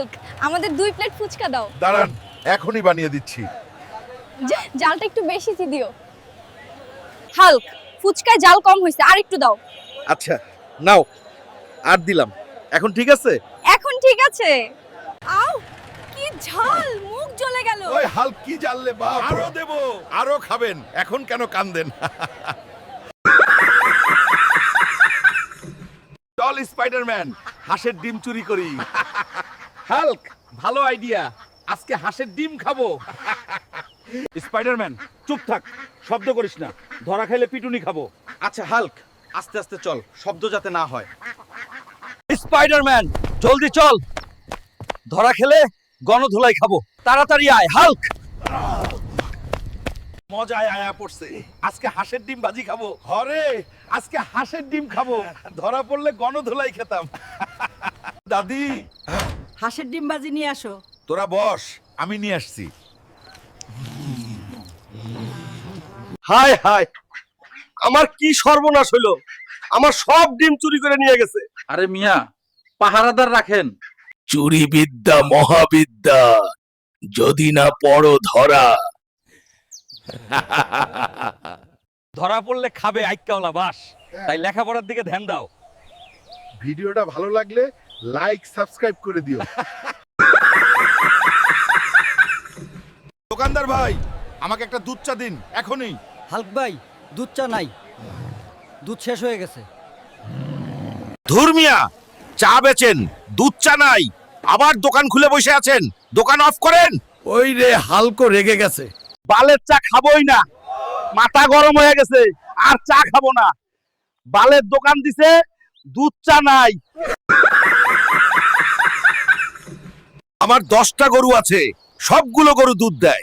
Hulk আমাদের দুই plate fuchka দাও। দাঁড়ান এখনই বানিয়ে দিচ্ছি। জালটা একটু বেশি দিও। হাল্ক ফুচকায় জাল কম হয়েছে আর একটু দাও। আচ্ছা নাও আর দিলাম। এখন ঠিক আছে? এখন ঠিক আছে। আও কি ঝাল মুখ জ্বলে গেল। ওই হাল কি জানলে বাপ। আরও দেব। আরও খাবেন এখন কেন কান্দেন? চল স্পাইডারম্যান হাঁসের ডিম চুরি করি। হাল্ক ভালো আইডিয়া আজকে হাঁসের ডিম খাব। স্পাইডারম্যান চুপ থাক শব্দ করিস না। ধরা খাইলে পিটুনি খাব। আচ্ছা হাল্ক আস্তে আস্তে চল শব্দ যাতে না হয়। স্পাইডারম্যান জলদি চল। ধরা খেলে গণধুলাই খাব। তাড়াতাড়ি আয় হাল্ক। মজায় আয়া পড়ছে। আজকে হাঁসের ডিম ভাজি খাব। হরে আজকে হাঁসের ডিম খাব। ধরা পড়লে গণধোলাই খেতাম। দাদি। হাঁসের ডিম ভাজি নিয়ে আসো। তোরা বস আমি নিয়ে আসছি। হায় হায় আমার কি সর্বনাশ হইল? আমার সব ডিম চুরি করে নিয়ে গেছে। আরে মিয়া পাহারাদার রাখেন। চুরি বিদ্যা মহাবিদ্যা যদি না পড়ো ধরা। ধরা পড়লে খাবে আইকাওলা বাস। তাই লেখাপড়ার দিকে ধ্যান দাও। ভিডিওটা ভালো লাগলে লাইক সাবস্ক্রাইব করে দিও। দোকানদার ভাই আমাকে একটা দুধ চা দিন এখনই। হাল্ক ভাই দুধ চা নাই। দুধ শেষ হয়ে গেছে। ধর্মিয়া চা বেচেন দুধ চা নাই। আবার দোকান খুলে বসে আছেন দোকান অফ করেন। ওই রে হালকো রেগে গেছে। বালের চা খাবোই না। মাথা গরম হয়ে গেছে আর চা খাব না। বালের দোকান দিছে দুধ চা নাই। আমার দশটা গরু আছে, সবগুলো গরু দুধ দেয়।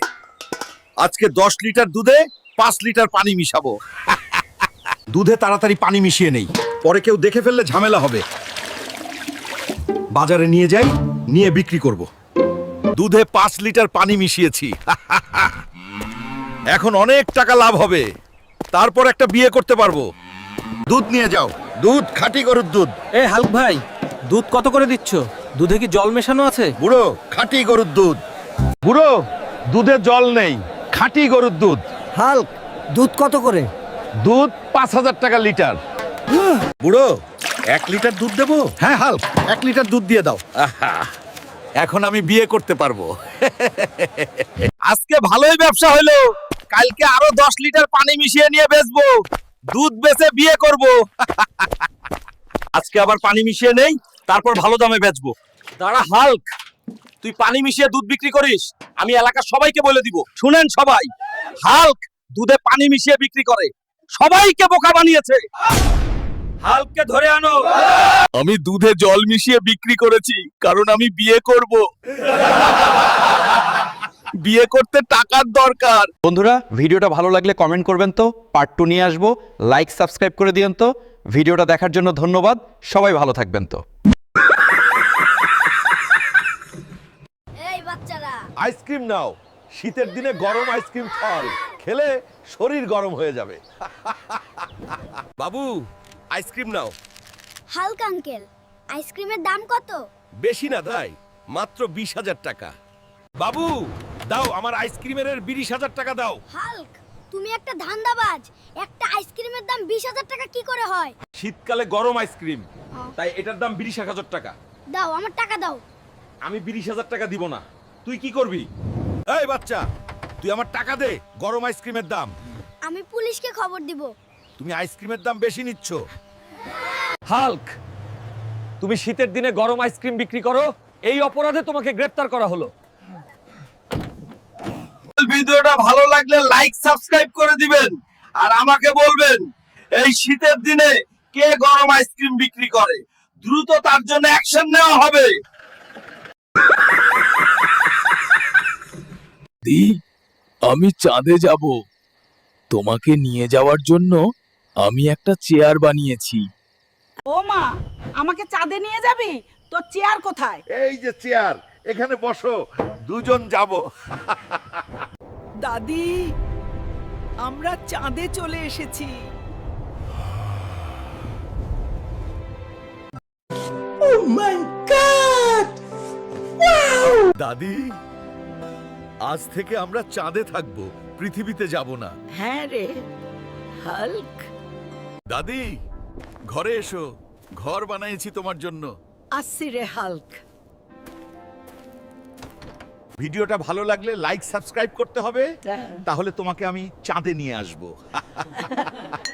আজকে দশ লিটার দুধে পাঁচ লিটার পানি মিশাবো। দুধে তাড়াতাড়ি পানি মিশিয়ে নেই, পরে কেউ দেখে ফেললে ঝামেলা হবে। বাজারে নিয়ে যাই, নিয়ে বিক্রি করব। দুধে পাঁচ লিটার পানি মিশিয়েছি। এখন অনেক টাকা লাভ হবে। তারপর একটা বিয়ে করতে পারব। দুধ নিয়ে যাও। দুধ, খাঁটি গরুর দুধ। এ হাল্ক ভাই, দুধ কত করে দিচ্ছ? দুধে কি জল মেশানো আছে? বুড়ো খাঁটি গরুর দুধ। বুড়ো দুধে জল নেই খাঁটি গরুর দুধ। হাল্ক দুধ কত করে? দুধ পাঁচ হাজার টাকা লিটার। বুড়ো এক লিটার দুধ দেবো? হ্যাঁ হাল এক লিটার দুধ দিয়ে দাও। আহা, এখন আমি বিয়ে করতে পারব। আজকে ভালোই ব্যবসা হলো। কালকে আরও দশ লিটার পানি মিশিয়ে নিয়ে বেচবো। দুধ বেচে বিয়ে করব। আজকে আবার পানি মিশিয়ে নেই তারপর ভালো দামে বেচবো। দাঁড়া, হাল্ক। তুই পানি মিশিয়ে দুধ বিক্রি করিস, আমি এলাকার সবাইকে বলে দিব। শুনেন সবাই, হাল্ক দুধে পানি মিশিয়ে বিক্রি করে। সবাইকে বোকা বানিয়েছে। হাল্ককে ধরে আনো। আমি দুধে জল মিশিয়ে বিক্রি করেছি, কারণ আমি বিয়ে করব। বিয়ে করতে টাকার দরকার। বন্ধুরা, ভিডিওটা ভালো লাগলে কমেন্ট করবেন তো। পার্ট টু নিয়ে আসব। লাইক সাবস্ক্রাইব করে দিন তো। ভিডিওটা দেখার জন্য ধন্যবাদ। সবাই ভালো থাকবেন তো এই বাচ্চারা আইসক্রিম নাও। শীতের দিনে গরম আইসক্রিম ফল খেলে শরীর গরম হয়ে যাবে। বাবু আইসক্রিম নাও। হালকা আঙ্কেল। আইসক্রিমের দাম কত? বেশি না তাই। মাত্র বিশ হাজার টাকা। বাবু দাও আমার আইসক্রিমের বিশ হাজার টাকা দাও। হাল্ক তুমি একটা ধান্দাবাজ। একটা আইসক্রিমের দাম বিশ হাজার টাকা কি করে হয়? শীতকালে গরম আইসক্রিম। তাই এটার দাম বিশ হাজার টাকা। দাও আমার টাকা দাও। আমি বিশ হাজার টাকা দিব না। তুই কি করবি? এই বাচ্চা তুই আমার টাকা দে গরম আইসক্রিমের দাম। আমি পুলিশকে খবর দিব। তুমি আইসক্রিমের দাম বেশি নিচ্ছ। হাল্ক তুমি শীতের দিনে গরম আইসক্রিম বিক্রি করো এই অপরাধে তোমাকে গ্রেফতার করা হলো। ভিডিওটা ভালো লাগলে লাইক সাবস্ক্রাইব করে দিবেন। আর আমাকে বলবেন এই শীতের দিনে কে গরম আইসক্রিম বিক্রি করে? দ্রুত তার জন্য অ্যাকশন নেওয়া হবে। দি আমি চাঁদে যাব। তোমাকে নিয়ে যাওয়ার জন্য আমি একটা চেয়ার বানিয়েছি। ও মা আমাকে চাঁদে নিয়ে যাবি? তোর চেয়ার কোথায়? এই যে চেয়ার এখানে বসো দুজন যাব। দাদি আমরা চাঁদে চলে এসেছি। ও মাই গড দাদি আজ থেকে আমরা চাঁদে থাকব পৃথিবীতে যাব না। হ্যাঁ রে হাল্ক। দাদি ঘরে এসো ঘর বানিয়েছি তোমার জন্য। আসছি রে হাল্ক। ভিডিওটা ভালো লাগলে লাইক সাবস্ক্রাইব করতে হবে। তাহলে তোমাকে আমি চাঁদে নিয়ে আসব।